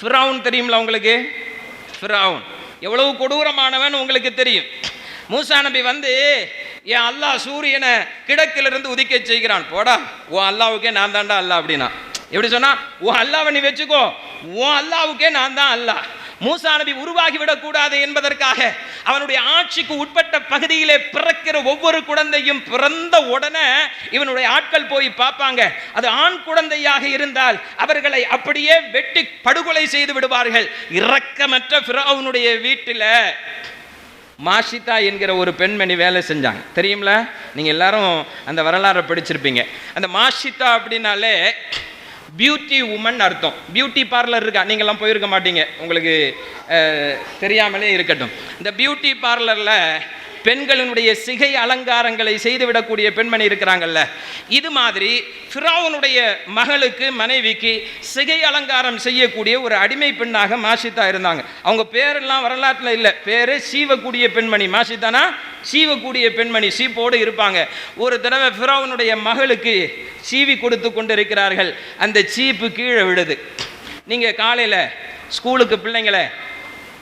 ஃபிரவுன் தெரியும்ல உங்களுக்கு? ஃபிரவுன். எவ்வளவு கொடூரமானவன் உங்களுக்கு தெரியும். மூசா நபி வந்து என் அல்லாஹ் சூரியனை கிழக்கிலிருந்து உதிக்க செய்கிறான். போடா. உன் அல்லாவுக்கே நான் தான்டா அல்லா அப்படின்னா. எப்படி சொன்னா? உன் அல்லாவை நீ வச்சுக்கோ. உன் அல்லாவுக்கே நான் தான் அல்லாஹ். மூசா நபி உருவாகி விடக்கூடாது என்பதற்காக அவனுடைய ஆட்சிக்கு உட்பட்ட பகுதியிலே பிறக்கிற ஒவ்வொரு குழந்தையும் பிறந்த உடனே இவனுடைய ஆட்கள் போய் பார்ப்பாங்க. அது ஆண் குழந்தையாக இருந்தால் அவர்களை அப்படியே வெட்டி படுகொலை செய்து விடுவார்கள். இரக்கமற்ற ஃபிரௌனுடைய வீட்டில் மாஷிதா என்கிற ஒரு பெண்மணி வேலை செஞ்சாங்க. தெரியுங்களா நீங்கள் எல்லாரும் அந்த வரலாறை படிச்சிருப்பீங்க. அந்த மாஷிதா அப்படின்னாலே பியூட்டி உமன் அர்த்தம். பியூட்டி பார்லர் இருக்கா? நீங்கள்லாம் போயிருக்க மாட்டீங்க. உங்களுக்கு தெரியாமலே இருக்கட்டும். இந்த பியூட்டி பார்லரில் பெண்களினுடைய சிகை அலங்காரங்களை செய்துவிடக்கூடிய பெண்மணி இருக்கிறாங்கல்ல. இது மாதிரி ஃபிராவுனுடைய மகளுக்கு மனைவிக்கு சிகை அலங்காரம் செய்யக்கூடிய ஒரு அடிமை பெண்ணாக மாஷிதா இருந்தாங்க. அவங்க பேரெல்லாம் வரலாற்றில் இல்லை. பேரு சீவக்கூடிய பெண்மணி. மாஷிதானா சீவக்கூடிய பெண்மணி. சீப்போடு இருப்பாங்க. ஒரு தடவை ஃபிரௌனுடைய மகளுக்கு சீவி கொடுத்து கொண்டிருக்கிறார்கள். அந்த சீப்பு கீழே விழுது. நீங்கள் காலையில் ஸ்கூலுக்கு பிள்ளைங்களை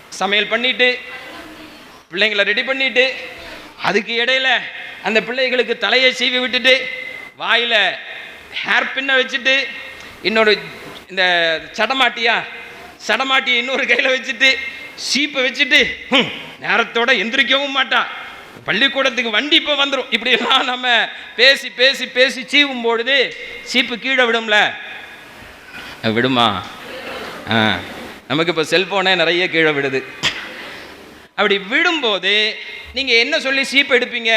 சமையல் பண்ணிட்டு பிள்ளைங்களை ரெடி பண்ணிட்டு அதுக்கு இடையில அந்த பிள்ளைகளுக்கு தலையை சீவி விட்டுட்டு வாயில் ஹேர் பின்னை வச்சுட்டு இன்னொரு இந்த சடமாட்டியா சடமாட்டியை இன்னொரு கையில் வச்சுட்டு சீப்பை வச்சுட்டு நேரத்தோட எந்திரிக்கவும் மாட்டா. பள்ளிக்கூடத்துக்கு வண்டி இப்போ வந்துடும் இப்படிலாம் நம்ம பேசி பேசி பேசி சீவும் பொழுது சீப்பு கீழே விடும்ல? விடுமா? ஆ நமக்கு இப்போ செல்ஃபோனே நிறைய கீழே விடுது. அப்படி விடும்போது நீங்கள் என்ன சொல்லி சீப் எடுப்பீங்க?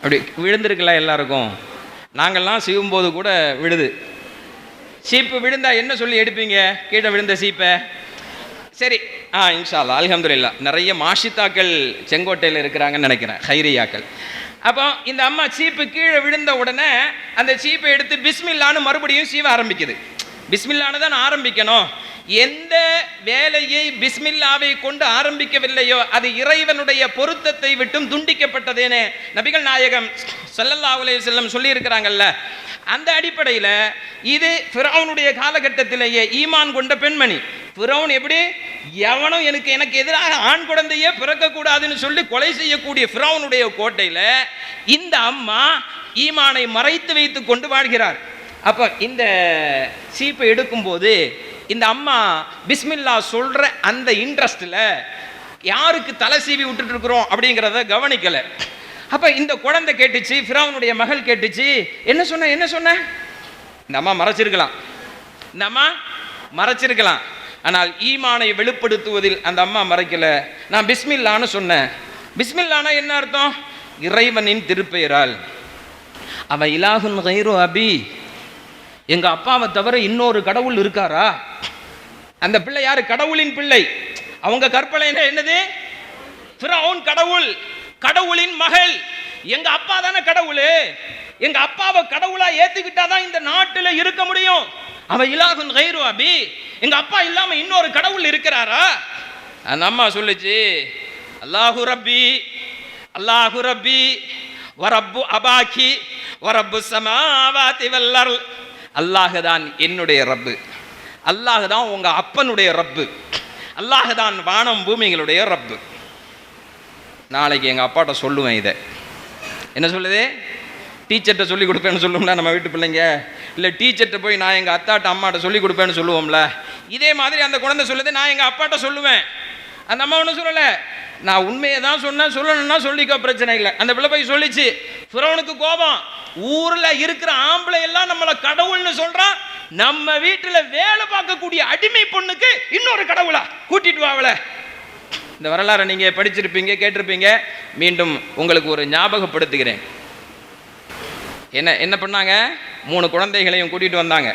அப்படி விழுந்திருக்கலாம் எல்லாருக்கும். நாங்கள்லாம் சீவும்போது கூட விழுது சீப்பு விழுந்தா என்ன சொல்லி எடுப்பீங்க? கீழே விழுந்த சீப்பை. சரி. ஆ இன்ஷா அல்லா நிறைய மாஷித்தாக்கள் செங்கோட்டையில் இருக்கிறாங்கன்னு நினைக்கிறேன் ஹைரியாக்கள். அப்போ இந்த அம்மா சீப்பு கீழே விழுந்த உடனே அந்த சீப்பை எடுத்து பிஸ்மில்லான்னு மறுபடியும் சீவ ஆரம்பிக்குது. பிஸ்மில்லான்னு தான் ஆரம்பிக்கணும். எந்த வேலையை பிஸ்மில்லாவை கொண்டு ஆரம்பிக்கவில்லையோ அது இறைவனுடைய பொருத்தத்தை விட்டும் துண்டிக்கப்பட்டதேனே. நபிகள் நாயகம் ஸல்லல்லாஹு உலக செல்லம் சொல்லியிருக்கிறாங்கல்ல அந்த அடிப்படையில் இது ஃபிரௌனுடைய காலகட்டத்திலேயே ஈமான் கொண்ட பெண்மணி. ஃபிரௌன் எப்படி? எவனும் எனக்கு எனக்கு எதிராக ஆண் குழந்தையே பிறக்கக்கூடாதுன்னு சொல்லி கொலை செய்யக்கூடிய ஃபிரௌனுடைய கோட்டையில் இந்த அம்மா ஈமானை மறைத்து வைத்து கொண்டு வாழ்கிறார். அப்போ இந்த சீப்பை எடுக்கும்போது இந்த அம்மா பிஸ்மில்லா சொல்ற அந்த இன்ட்ரெஸ்ட்ல யாருக்கு தலை சீவி விட்டுட்டு இருக்கிறோம் அப்படிங்கிறத கவனிக்கல. அப்ப இந்த குழந்தை கேட்டுச்சு ஃபிரௌனுடைய மகள் கேட்டுச்சு என்ன சொன்ன என்ன சொன்ன? இந்த அம்மா மறைச்சிருக்கலாம். இந்த அம்மா மறைச்சிருக்கலாம். ஆனால் ஈமானை வெளிப்படுத்துவதில் அந்த அம்மா மறைக்கல. நான் பிஸ்மில்லான்னு சொன்னேன். பிஸ்மில்லானா என்ன அர்த்தம்? இறைவனின் திருப்பெயரால். அவ இலாகுன் கைரு அபி. எங்கள் அப்பாவை தவிர இன்னொரு கடவுள் இருக்காரா? அந்த பிள்ளை யார்? கடவுளின் பிள்ளை. அவங்க கற்பனை என்னது? ஃபிரௌன் கடவுள் கடவுளின் மகள். எங்க அப்பா தானே கடவுள்? எங்க அப்பாவை கடவுளா ஏத்துக்கிட்டாதான் இந்த நாட்டுல இருக்க முடியும். அவ இலாகுன் கைரு அபி. எங்க அப்பா இல்லாம இன்னொரு கடவுள் இருக்கிறாரா? அந்த அம்மா சொல்லுச்சு அல்லாஹு ரப்பி அல்லாஹு ரப்பி வரப்பு அபாக்கி வரப்பு சமாவாதி வல்லர். அல்லாஹ் தான் என்னுடைய ரப்பு. அல்லாஹ் தான் உங்கள் அப்பனுடைய ரப்பு. அல்லாஹ் தான் வானம் பூமிகளுடைய ரப்பு. நாளைக்கு எங்கள் அப்பாட்ட சொல்லுவேன் இதை. என்ன சொல்லுது? டீச்சர்கிட்ட சொல்லி கொடுப்பேன்னு சொல்லுவோம்ல நம்ம வீட்டு பிள்ளைங்க. இல்லை டீச்சர்கிட்ட போய் நான் எங்கள் அத்தாட்ட அம்மாட்ட சொல்லி கொடுப்பேன்னு சொல்லுவோம்ல. இதே மாதிரி அந்த குழந்தை சொல்லுது நான் எங்கள் அப்பாட்ட சொல்லுவேன். அந்த அம்மா ஒன்றும் சொல்லலை. நான் உண்மையை தான் சொன்னேன் சொல்லணும்னா சொல்லிக்கோ பிரச்சனை இல்லை. அந்த பிள்ளை போய் சொல்லிச்சு ஃபிரௌனுக்கு கோபம். ஊரில் இருக்கிற ஆம்பளை எல்லாம் நம்மளை கடவுள்னு சொல்கிறான் நம்ம வீட்டில் வேலை பார்க்கக்கூடிய அடிமை பொண்ணுக்கு இன்னொரு கடவுளா கூட்டிட்டு வா இந்த வரலாறை நீங்கள் படிச்சிருப்பீங்க கேட்டிருப்பீங்க. மீண்டும் உங்களுக்கு ஒரு ஞாபகப்படுத்துகிறேன். என்ன என்ன பண்ணாங்க? மூணு குழந்தைகளையும் கூட்டிகிட்டு வந்தாங்க.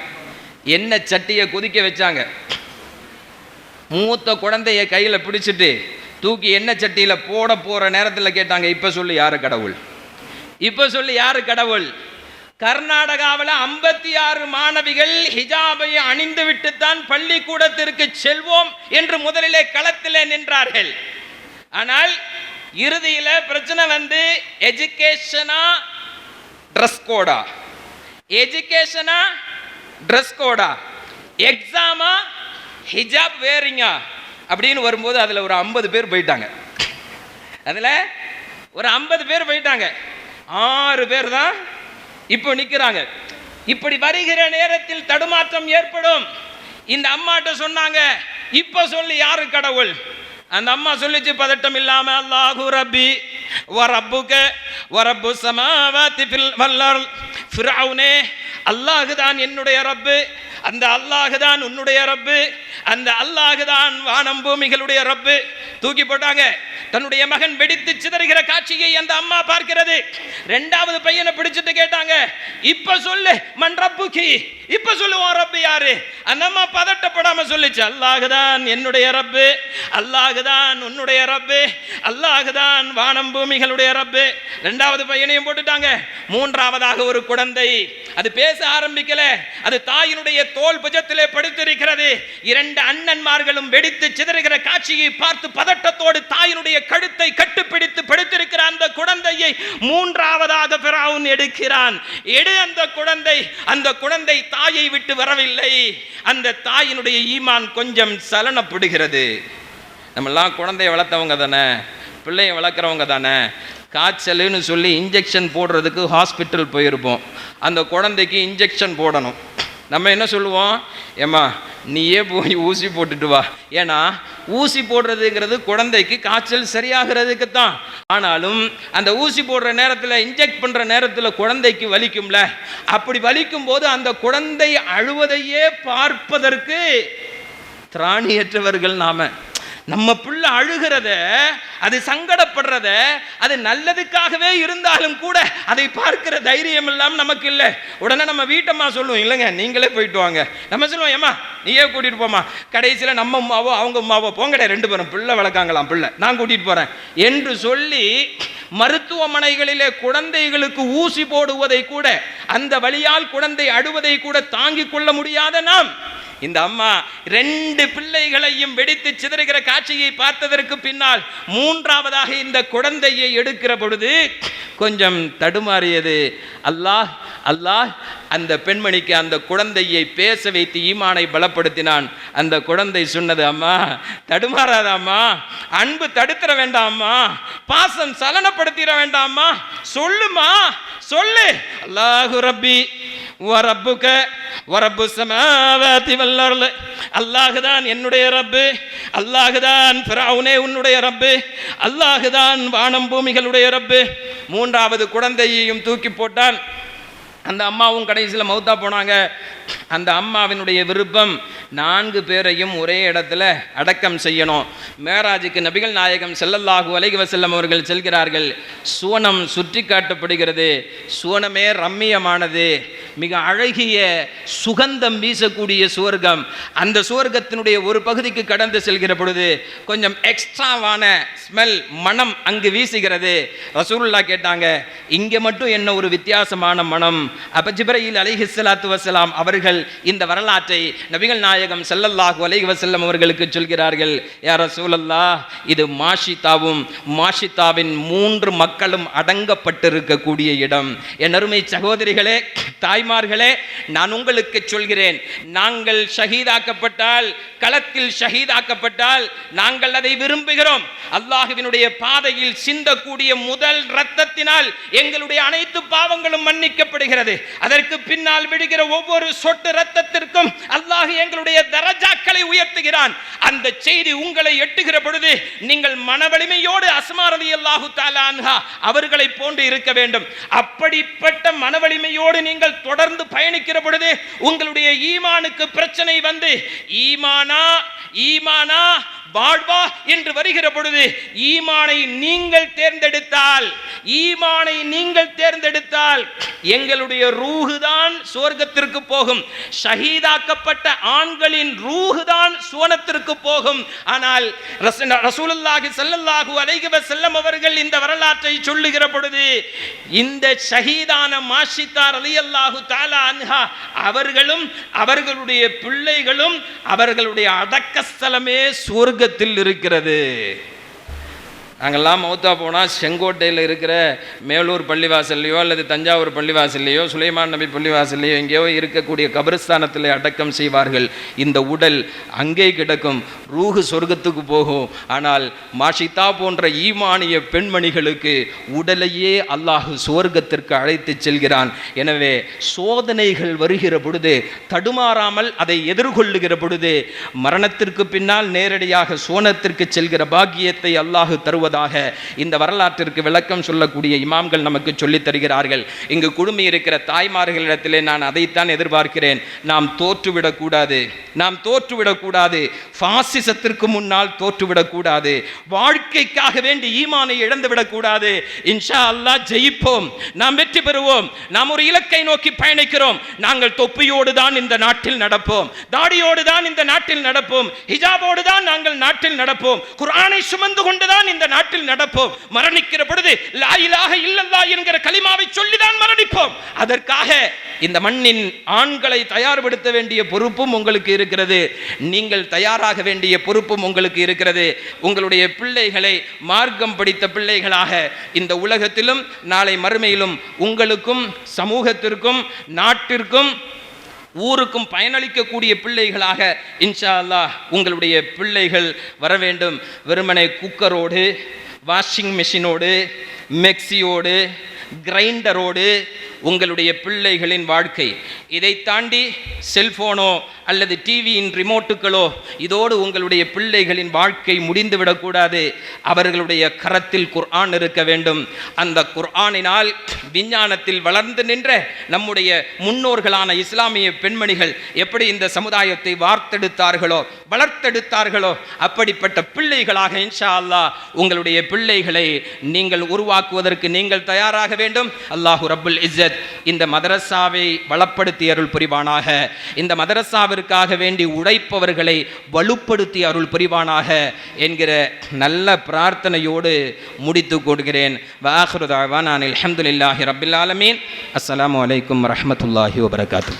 என்ன சட்டியை கொதிக்க வச்சாங்க. மூத்த குழந்தைய கையில் பிடிச்சிட்டு தூக்கி எண்ணெய் சட்டியில் போட போகிற நேரத்தில் கேட்டாங்க இப்போ சொல்லு யார் கடவுள்? இப்போ சொல்லு யார் கடவுள்? கர்நாடகாவில் ஐம்பத்தி ஆறு மாணவிகள் ஹிஜாபை அணிந்து விட்டுத்தான் பள்ளிக்கூடத்திற்கு செல்வோம் என்று முதலிலே களத்திலே நின்றார்கள். ஆனால் இறுதியில் பிரச்சனை வந்து எஜுகேஷனா ட்ரெஸ் கோடா எஜுகேஷனா ட்ரெஸ் கோடா எக்ஸாமா ஹிஜாப் வேறிங்கா அப்படின்னு வரும்போது அதில் ஒரு ஐம்பது பேர் போயிட்டாங்க. அதில் ஒரு ஐம்பது பேர் போயிட்டாங்க. ஆறு பேர் தான் இப்போ நிற்கிறாங்க இப்படி வருகிற நேரத்தில் தடுமாற்றம் ஏற்படும். இந்த அம்மாட்ட சொன்னாங்க இப்போ சொல்லி யாரு கடவுள்? அந்த அம்மா சொல்லிச்சு பதட்டம் இல்லாம அல்லாஹு ரப்பி வரப்புக வரப்பு சமாவாத்தி ஃபில் ஃபிரவுனே அல்லாஹு தான் என்னுடைய ரப்பு. அந்த அல்லாஹு தான் உன்னுடைய ரப்பு. அந்த அல்லாஹுதான் வானம் பூமிகளுடைய ரப்பு. தூக்கி போட்டாங்க. தன்னுடைய மகன் வெடித்து சிதறுகிற காட்சியை அந்த அம்மா பார்க்கிறது. ரெண்டாவது பையனை பிடிச்சிட்டு கேட்டாங்க இப்ப சொல்லு மன் ரப்புக்கு இப்ப சொல்லுவோம் ரப்பு யாரு? அந்த அம்மா பதட்டப்படாம சொல்லிச்சு அல்லாஹுதான் என்னுடைய ரப்பு அல்லாஹுதான் உன்னுடைய ரப்பு அல்லாஹுதான் வானம் பூமிகளுடைய ரப்பு. ரெண்டாவது பையனையும் போட்டுட்டாங்க. மூன்றாவதாக ஒரு குழந்தை அது பேச ஆரம்பிக்கல அது தாயினுடைய தோல் புஜத்திலே படுத்திருக்கிறது. இரண்டு அண்ணன்மார்களும் வெடித்து சிதறுகிற காட்சியை பார்த்து பதட்டத்தோடு தாயினுடைய கழுத்தை கட்டுப்பிடித்து படுத்திருக்கிற அந்த குழந்தையை மூன்றாவதாக பிராவுன் எடுக்கிறான். எடு அந்த குழந்தை அந்த குழந்தை தாயை விட்டு வரவில்லை. அந்த தாயினுடைய ஈமான் கொஞ்சம் சலனப்படுகிறது. நம்மெல்லாம் குழந்தைய வளர்த்தவங்க தானே பிள்ளையை வளர்க்குறவங்க தானே காய்ச்சலுன்னு சொல்லி இன்ஜெக்ஷன் போடுறதுக்கு ஹாஸ்பிட்டல் போயிருப்போம். அந்த குழந்தைக்கு இன்ஜெக்ஷன் போடணும். நம்ம என்ன சொல்லுவோம்? ஏம்மா நீயே போய் ஊசி போட்டுட்டு வா. ஏன்னா ஊசி போடுறதுங்கிறது குழந்தைக்கு காய்ச்சல் சரியாகிறதுக்கு தான் ஆனாலும் அந்த ஊசி போடுற நேரத்தில் இன்ஜெக்ட் பண்ணுற நேரத்தில் குழந்தைக்கு வலிக்கும்ல? அப்படி வலிக்கும் போது அந்த குழந்தை அழுவதையே பார்ப்பதற்கு திராணியற்றவர்கள் நாம. நம்ம பிள்ளை அழுகிறத அது சங்கடப்படுறத அது நல்லதுக்காகவே இருந்தாலும் கூட அதை பார்க்கிற தைரியம் எல்லாம் நமக்கு இல்லை. உடனே நம்ம வீட்டம்மா சொல்லுவோம் இல்லைங்க நீங்களே போயிட்டு வாங்க. நம்ம சொல்லுவோம் ஏம்மா நீயே கூட்டிகிட்டு போமா கடைசியில் நம்ம அம்மாவோ அவங்க அம்மாவோ போங்கடே ரெண்டு பேரும் பிள்ளை வளர்க்காங்களாம் பிள்ளை நான் கூட்டிகிட்டு போகிறேன் என்று சொல்லி மருத்துவமனைகளிலே குழந்தைகளுக்கு ஊசி போடுவதை கூட அந்த வழியால் குழந்தை அடுவதை கூட தாங்கிக் கொள்ள முடியாத நாம். இந்த அம்மா ரெண்டு பிள்ளைகளையும் வெடித்து சிதறுகிற காட்சியை பார்த்ததற்கு பின்னால் மூன்றாவதாக இந்த குழந்தையை எடுக்கிற பொழுது கொஞ்சம் தடுமாறியது அல்லாஹ் அல்லாஹ் அந்த பெண்மணிக்கு அந்த குழந்தையை பேச வைத்து ஈமானை பலப்படுத்தினான். அந்த குழந்தை சொன்னது அம்மா தடுமாறாதாம்மா. அன்பு தடுத்துற வேண்டாமா பாசம் சலனப்படுத்திட வேண்டாமா சொல்லுமா சொல்லு. அல்லாஹு ரப்பி ரப்புக்க வரப்பு சமாவாதி வல்லர்ல அல்லாஹுதான் என்னுடைய ரப்பு. அல்லாஹுதான் ஃபிரௌனே உன்னுடைய ரப்பு. அல்லாஹுதான் வானம் பூமிகளுடைய ரப்பு. மூன்றாவது குழந்தையையும் தூக்கி போட்டான். அந்த அம்மாவும் கடைசியில் மௌத்தா போனாங்க. அந்த அம்மாவினுடைய விருப்பம் நான்கு பேரையும் ஒரே இடத்துல அடக்கம் செய்யணும். மேராஜுக்கு நபிகள் நாயகம் செல்லல்லாஹு அலைஹி வஸல்லம் அவர்கள் செல்கிறார்கள். சுவனம் சுற்றி காட்டப்படுகிறது. சுவனமே ரம்மியமானது. மிக அழகிய சுகந்தம் வீசக்கூடிய சுவர்க்கம். அந்த சுவர்க்கத்தினுடைய ஒரு பகுதிக்கு கடந்து செல்கிற பொழுது கொஞ்சம் எக்ஸ்ட்ராவான ஸ்மெல் மனம் அங்கு வீசுகிறது. ரசூலுல்லா கேட்டாங்க இங்கே மட்டும் என்ன ஒரு வித்தியாசமான மனம்? அப்ப ஜிப்ரயில் அலிஹி சலாத்து வசலாம் அவர்கள் இந்த வரலாற்றை நபிகள் நாயகம் ஸல்லல்லாஹு அலைஹி வசல்லம் அவர்களுக்கு சொல்கிறார்கள் யார சூழல்லா இது மாஷிதாவும் மாஷிதாவின் மூன்று மக்களும் அடங்கப்பட்டிருக்கக்கூடிய இடம். என் அருமை சகோதரிகளே தாய்மார்களே நான் உங்களுக்கு சொல்கிறேன் நாங்கள் ஷஹீதாக்கப்பட்டால் களத்தில் ஷஹீதாக்கப்பட்டால் நாங்கள் அதை விரும்புகிறோம். அல்லாஹுவினுடைய பாதையில் சிந்தக்கூடிய முதல் இரத்தத்தினால் எங்களுடைய அனைத்து பாவங்களும் மன்னிக்கப்படுகிறது. அதற்கு பின்னால் விடுகிற ஒவ்வொரு சொட்டு ரத்தத்திற்கும் அல்லாஹ் எங்களுடைய தரஜாக்களை உயர்த்துகிறான். அந்த செய்தி உங்களை எட்டுகிற பொழுது நீங்கள் மனவலிமையோடு அஸ்மாரதி அல்லாஹு தாலான்ஹா அவர்களை போன்று இருக்க வேண்டும். அப்படிப்பட்ட மனவலிமையோடு நீங்கள் தொடர்ந்து பயணிக்கிற பொழுது உங்களுடைய ஈமானுக்கு பிரச்சனை வந்து ஈமானா ஈமானா வாழ்வா என்று வருகிற பொழுது ஈமானை நீங்கள் தேர்ந்தெடுத்தால் ஈமானை நீங்கள் தேர்ந்தெடுத்தால் எங்களுடைய ரூகுதான் சுவர்க்கத்திற்கு போகும். ஷஹீதாக்கப்பட்ட ஆண்களின் ரூகுதான் சுவனத்திற்கு போகும். ஆனால் ரசூலுல்லாஹி ஸல்லல்லாஹு அலைஹி செல்லம் அவர்கள் இந்த வரலாற்றை சொல்லுகிற பொழுது இந்த ஷஹீதான மாஷித்தார் ரலியல்லாஹு தாலா அன்ஹா அவர்களும் அவர்களுடைய பிள்ளைகளும் அவர்களுடைய அடக்கஸ்தலமே சொர்க்கத்தில் இருக்கிறது. நாங்கள்லாம் மௌத்தா போனால் செங்கோட்டையில் இருக்கிற மேலூர் பள்ளிவாசல்லையோ அல்லது தஞ்சாவூர் பள்ளிவாசல்லையோ சுலைமான் நபி பள்ளிவாசல்லையோ எங்கேயோ இருக்கக்கூடிய கபிரஸ்தானத்தில் அடக்கம் செய்வார்கள். இந்த உடல் அங்கே கிடக்கும் ரூஹு சொர்க்கத்துக்கு போகும். ஆனால் மாஷிதா போன்ற ஈமானிய பெண்மணிகளுக்கு உடலையே அல்லாஹு சுவர்க்கத்திற்கு அழைத்து செல்கிறான். எனவே சோதனைகள் வருகிற பொழுது தடுமாறாமல் அதை எதிர்கொள்ளுகிற பொழுது மரணத்திற்கு பின்னால் நேரடியாக சோனத்திற்கு செல்கிற பாக்கியத்தை அல்லாஹு தருவதாக இந்த வரலாற்றிற்கு விளக்கம் சொல்லக்கூடிய இமாம்கள் நமக்கு சொல்லித் தருகிறார்கள். இங்கு குழுமி இருக்கிற தாய்மார்களிடத்திலே நான் அதைத்தான் எதிர்பார்க்கிறேன். நாம் தோற்றுவிடக்கூடாது. நாம் தோற்றுவிடக்கூடாது. பாசிசத்திற்கு முன்னால் தோற்றுவிடக்கூடாது. வாழ்க்கைக்காக வேண்டி ஈமானை இழந்துவிடக்கூடாது. இன்ஷா அல்லாஹ் ஜெயிப்போம். நாம் வெற்றி பெறுவோம். நாம் ஒரு இலக்கை நோக்கி பயணிக்கிறோம். நாங்கள் தொப்பியோடு தான் இந்த நாட்டில் நடப்போம். தாடியோடு தான் இந்த நாட்டில் நடப்போம். ஹிஜாபோடு தான் நாங்கள் நாட்டில் நடப்போம். குரானை சுமந்து கொண்டு தான் இந்த நாட்டில் நடப்போம். மரணிக்கிற பொழுது லாயிலாக இல்லல்லா என்கிற களிமாவை சொல்லிதான் மரணிப்போம். அதற்காக இந்த மண்ணின் ஆண்களை தயார்படுத்த வேண்டிய பொறுப்பும் உங்களுக்கு இருக்கிறது. நீங்கள் தயாராக வேண்டிய பொறுப்பும் உங்களுக்கு இருக்கிறது. உங்களுடைய பிள்ளைகளை மார்க்கம் படித்த பிள்ளைகளாக இந்த உலகத்திலும் நாளை மறுமையிலும் உங்களுக்கும் சமூகத்திற்கும் நாட்டிற்கும் ஊருக்கும் பயனளிக்கக்கூடிய பிள்ளைகளாக இன்ஷா அல்லாஹ் உங்களுடைய பிள்ளைகள் வர வேண்டும். வெறுமனை குக்கரோடு வாஷிங் மிஷினோடு மெக்சியோடு கிரைண்டரோடு உங்களுடைய பிள்ளைகளின் வாழ்க்கை. இதை தாண்டி செல்போனோ அல்லது டிவியின் ரிமோட்டுகளோ இதோடு உங்களுடைய பிள்ளைகளின் வாழ்க்கை முடிந்துவிடக்கூடாது. அவர்களுடைய கரத்தில் குர்ஆன் இருக்க வேண்டும். அந்த குர்ஆனினால் விஞ்ஞானத்தில் வளர்ந்து நின்ற நம்முடைய முன்னோர்களான இஸ்லாமிய பெண்மணிகள் எப்படி இந்த சமுதாயத்தை வார்த்தெடுத்தார்களோ வளர்த்தெடுத்தார்களோ அப்படிப்பட்ட பிள்ளைகளாக இன்ஷா அல்லாஹ் உங்களுடைய பிள்ளைகளை நீங்கள் உருவாக்குவதற்கு நீங்கள் தயாராக வேண்டும். அல்லாஹு ரபுல் இஸ்ஸத் இந்த மதரசாவை வளப்படுத்தி அருள் புரிவானாக. இந்த மதரசாவிற்காக வேண்டி உழைப்பவர்களை வலுப்படுத்தி அருள் புரிவானாக என்கிற நல்ல பிரார்த்தனையோடு முடித்து கொடுக்கிறேன் வாஹ்ருதாவான் நான் ரபில் ஆலமீன். அஸ்லாம் வலைக்கம் வரமத்துல்லாஹி வபரகாத்து